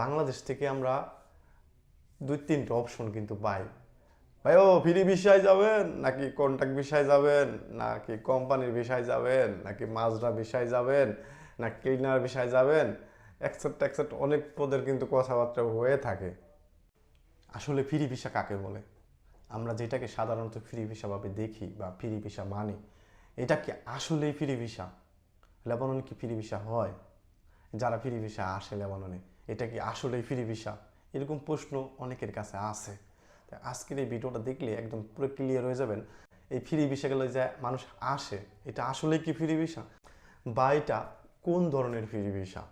বাংলাদেশ থেকে আমরা দুই তিনটা অপশন কিন্তু পাই। ভাই, ও ফ্রি বিষয় যাবেন, নাকি কন্ট্যাক্ট বিষয় যাবেন, নাকি কোম্পানির বিষয় যাবেন, নাকি মাজরা বিষয় যাবেন না ক্লিনার বিষয় যাবেন? একসেপ্ট একসেপ্ট অনেক পদের কিন্তু কথাবার্তা হয়ে থাকে। আসলে ফ্রি ভিসা কাকে বলে? আমরা যেটাকে সাধারণত ফ্রি ভিসা ভাবে দেখি বা ফ্রি ভিসা মানি, এটা কি আসলেই ফ্রি ভিসা? লেবানন কি ফ্রি ভিসা হয়? যারা ফ্রি ভিসা আসে লেবাননে এটা কি আসলেই ফ্রি ভিসা? এরকম প্রশ্ন অনেকের কাছে আছে। আজকের এই ভিডিওটা দেখলে একদম পুরো ক্লিয়ার হয়ে যাবেন এই ফ্রি ভিসাগুলো যে মানুষ আসে, এটা আসলে কি ফ্রি ভিসা? বা এটা কোন ধরনের ফ্রি ভিসা?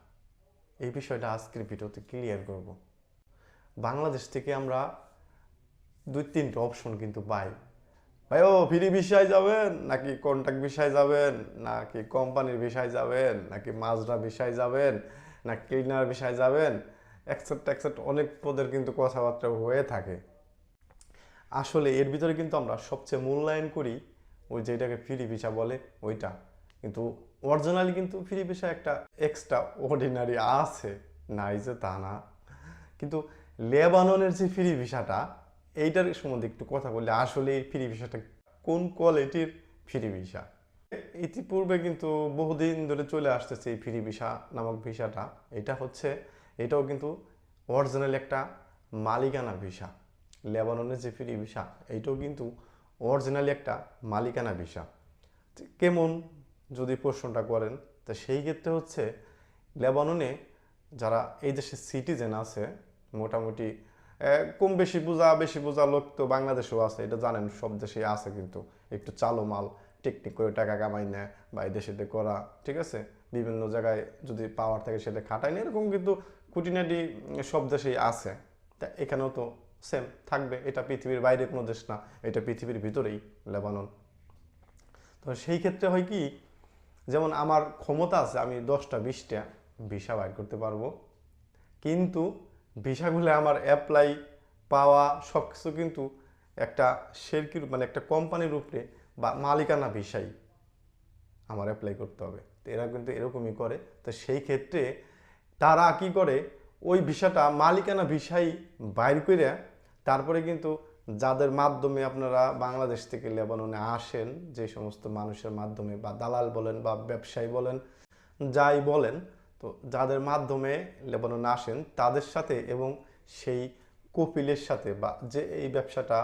এই বিষয়টা আজকের ভিডিওতে ক্লিয়ার করব। বাংলাদেশ থেকে আমরা দুই তিনটা অপশন কিন্তু পাই। ভাই, ও ফ্রি বিষয় যাবেন নাকি কন্ট্যাক্ট বিষয় যাবেন? নাকি কোম্পানির বিষয় যাবেন? নাকি মাজরা বিষয় যাবেন? না ক্লিনার বিষয় যাবেন একসেপ্ট একসেপ্ট অনেক পদের কিন্তু কথাবার্তা হয়ে থাকে। আসলে এর ভিতরে কিন্তু আমরা সবচেয়ে মূল্যায়ন করি ওই যেটাকে ফ্রি ভিসা বলে, ওইটা। কিন্তু অরিজিনালি কিন্তু ফ্রি ভিসা একটা এক্সট্রা অর্ডিনারি আছে, নাই যে তা না। কিন্তু লেবাননের যে ফ্রি ভিসাটা এইটার সম্বন্ধে একটু কথা বললে আসলে এই ফ্রি ভিসাটা কোন কোয়ালিটির ফ্রি ভিসা ইতিপূর্বে কিন্তু বহুদিন ধরে চলে আসতেছে এই ফ্রি ভিসা নামক ভিসাটা। এটা হচ্ছে, এটাও কিন্তু অরিজিনাল একটা মালিকানা ভিসা। লেবাননের যে ফ্রি ভিসা, এইটাও কিন্তু অরিজিনালি একটা মালিকানা ভিসা। কেমন যদি প্রশ্নটা করেন, তা সেই ক্ষেত্রে হচ্ছে লেবাননে যারা এই দেশের সিটিজেন আছে, মোটামুটি কম বেশি বোঝা বেশি বোঝা লোক তো বাংলাদেশেও আছে, এটা জানেন, সব দেশে আছে কিন্তু, একটু চালো মাল। টেকনিক করে টাকা কামাই নেয় বা এই দেশেতে করা, ঠিক আছে? বিভিন্ন জায়গায় যদি পাওয়ার থাকে সেটা খাটায় না এরকম কিন্তু খুঁটিনাটি সব দেশেই আছে। তা এখানেও তো সেম থাকবে। এটা পৃথিবীর বাইরে কোনো দেশ না, এটা পৃথিবীর ভিতরেই লেবানন। তো সেই ক্ষেত্রে হয় কি, যেমন আমার ক্ষমতা আছে, আমি দশটা, বিশটা ভিসা বাইর করতে পারব। কিন্তু ভিসাগুলো আমার অ্যাপ্লাই পাওয়া সব কিছু কিন্তু একটা শেরকির মানে একটা কোম্পানির উপরে বা মালিকানা ভিসাই আমার অ্যাপ্লাই করতে হবে। তো এরা কিন্তু এরকমই করে। তো সেই ক্ষেত্রে তারা কি করে? ওই ভিসাটা মালিকানা ভিসাই বাইর করে তারপরে কিন্তু যাদের মাধ্যমে আপনারা বাংলাদেশ থেকে লেবাননে আসেন, যে সমস্ত মানুষের মাধ্যমে বা দালাল বলেন বা ব্যবসায়ী বলেন, যাই বলেন, তো যাদের মাধ্যমে লেবাননে আসেন, তাদের সাথে এবং সেই কপিলের সাথে বা যে এই ব্যবসাটা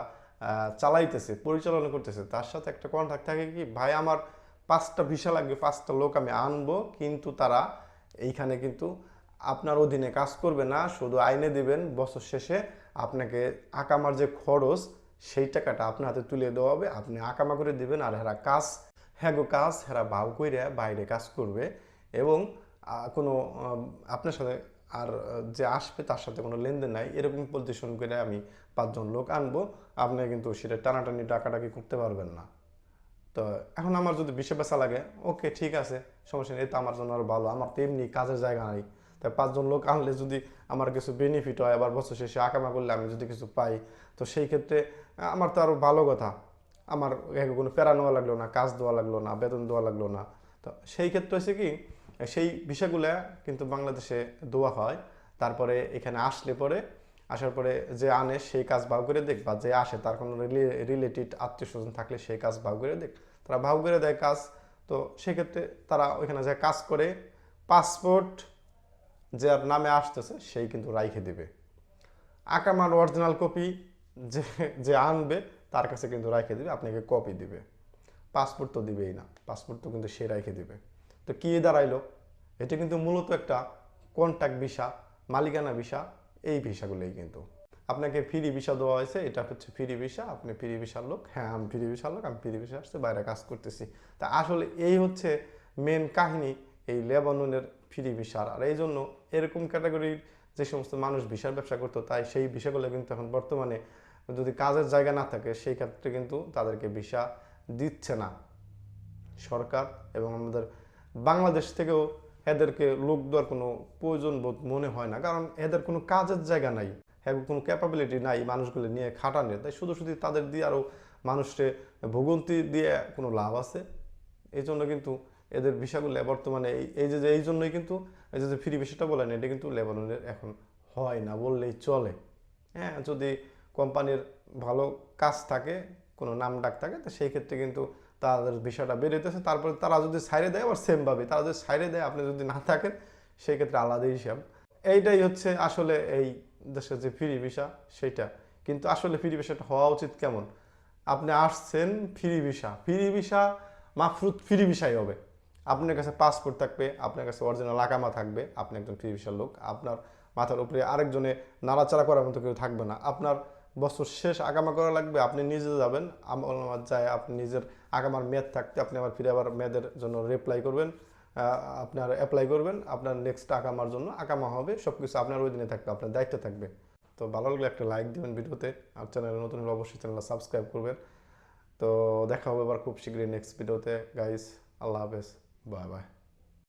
চালাইতেছে, পরিচালনা করতেছে, তার সাথে একটা কন্ট্যাক্ট থাকে কি, ভাই, আমার পাঁচটা ভিসা লাগবে, পাঁচটা লোক আমি আনব, কিন্তু তারা এইখানে কিন্তু আপনার অধীনে কাজ করবে না, শুধু আইনে দিবেন, বছর শেষে আপনাকে আকামার যে খরচ, সেই টাকাটা আপনার হাতে তুলে দেওয়া হবে, আপনি আকামা করে দিবেন, আর হেরা কাজ হ্যাগো কাজ, হেরা ভাও কইরা বাইরে কাজ করবে এবং কোনো আপনার সাথে আর যে আসবে তার সাথে কোনো লেনদেন নাই, এরকম পজিশন করে আমি পাঁচজন লোক আনব, আপনি কিন্তু সেটা টানাটানি, ডাকাডাকি করতে পারবেন না। তো এখন আমার যদি বিশে পেশা লাগে, ওকে ঠিক আছে, সমস্যা নেই এটা আমার জন্য আরও ভালো, আমার তো এমনি কাজের জায়গা নাই। তাই পাঁচজন লোক আনলে যদি আমার কিছু বেনিফিট হয়, আবার বছর শেষে আকামা করলে আমি যদি কিছু পাই, তো সেই ক্ষেত্রে আমার তো আরও ভালো কথা। আমার কোনো প্যারা নেওয়া লাগল না, কাজ দেওয়া লাগল না, বেতন দেওয়া লাগল না। তো সেই ক্ষেত্রে হচ্ছে কি সেই বিষয়গুলো কিন্তু বাংলাদেশে দেওয়া হয়। তারপরে এখানে আসলে পরে, আসার পরে যে আনে সেই কাজ ভাগ করে দেখ, বা যে আসে তার কোনো রিলেটেড আত্মীয় স্বজন থাকলে সেই কাজ ভাগ করে দেখ। তারা ভাগ করে দেয় কাজ, তো সেক্ষেত্রে তারা ওইখানে যে কাজ করে, পাসপোর্ট যে নামে আসতেছে সেই কিন্তু রাইখে দেবে। আকামার অরিজিনাল কপি যে যে আনবে তার কাছে কিন্তু রাইখে দিবে, আপনাকে কপি দিবে। পাসপোর্ট তো দিবেই না, পাসপোর্ট তো কিন্তু সে রাইখে দিবে। তো কি দাঁড়াইলো? এটা কিন্তু মূলত একটা কন্ট্যাক্ট ভিসা মালিকানা ভিসা এই ভিসাগুলোই কিন্তু। আপনাকে ফ্রি ভিসা দেওয়া হয়েছে, এটা হচ্ছে ফ্রি ভিসা আপনি ফ্রি ভিসার লোক। হ্যাঁ আমি ফ্রি ভিসার লোক, আমি ফ্রি ভিসা আসছে বাইরে কাজ করতেছি। তা আসলে এই হচ্ছে মেন কাহিনী এই লেবাননের ফ্রি ভিসার আর এই জন্য এরকম ক্যাটাগরির যে সমস্ত মানুষ ভিসার ব্যবসা করতো, তাই সেই ভিসাগুলো কিন্তু এখন বর্তমানে যদি কাজের জায়গা না থাকে, সেই ক্ষেত্রে কিন্তু তাদেরকে ভিসা দিচ্ছে না। সরকার এবং আমাদের বাংলাদেশ থেকেও এদেরকে লোক দেওয়ার কোনো প্রয়োজন বোধ মনে হয় না। কারণ এদের কোনো কাজের জায়গা নাই হ্যাঁ কোনো ক্যাপাবিলিটি নাই মানুষগুলো নিয়ে খাটানোর তাই শুধু শুধু তাদের দিয়ে আরও মানুষকে ভোগান্তি দিয়ে কোনো লাভ আছে? এই জন্য কিন্তু এদের ভিসাগুলো বর্তমানে এই যে এই জন্যই কিন্তু এই যে ফ্রি ভিসাটা বলেন, এটা কিন্তু লেবাননের এখন হয় না বললেই চলে। হ্যাঁ যদি কোম্পানির ভালো কাজ থাকে, কোনো নাম ডাক থাকে, তো সেই ক্ষেত্রে কিন্তু তাদের বিষয়টা বেরোতেছে তারপরে তারা যদি সাইডে দেয়, আবার সেমভাবে তারা যদি সাইডে দেয়, আপনি যদি না থাকেন সেই ক্ষেত্রে আলাদা হিসাব। এইটাই হচ্ছে আসলে এই দেশের যে ফ্রি ভিসা, সেটা। কিন্তু আসলে ফ্রি ভিসাটা হওয়া উচিত কেমন? আপনি আসছেন ফ্রি ভিসা। ফ্রি ভিসা মাফরুত ফ্রি ভিসাই হবে। আপনার কাছে পাসপোর্ট থাকবে, আপনার কাছে অরিজিনাল আকামা থাকবে, আপনি একজন ফ্রি ভিসার লোক। আপনার মাথার উপরে আরেকজনে নাড়াচাড়া করার মতো কেউ থাকবে না। আপনার বছর শেষ আগামা করা লাগবে, আপনি নিজে যাবেন। আমার যায়, আপনি নিজের আগামার মেয়াদ থাকতে আপনি আবার ফিরে আবার মেয়াদের জন্য রিপ্লাই করবেন আপনার অ্যাপ্লাই করবেন, আপনার নেক্সট আকামার জন্য আকামা হবে সব কিছু আপনার ওই দিনে থাকবে, আপনার দায়িত্ব থাকবে। তো ভালো লাগলে একটা লাইক দিবেন ভিডিওতে, আর চ্যানেলে নতুন হলে অবশ্যই চ্যানেলটা সাবস্ক্রাইব করবেন। তো দেখা হবে এবার খুব শীঘ্রই নেক্সট ভিডিওতে গাইস আল্লাহ হাফেজ। Bye bye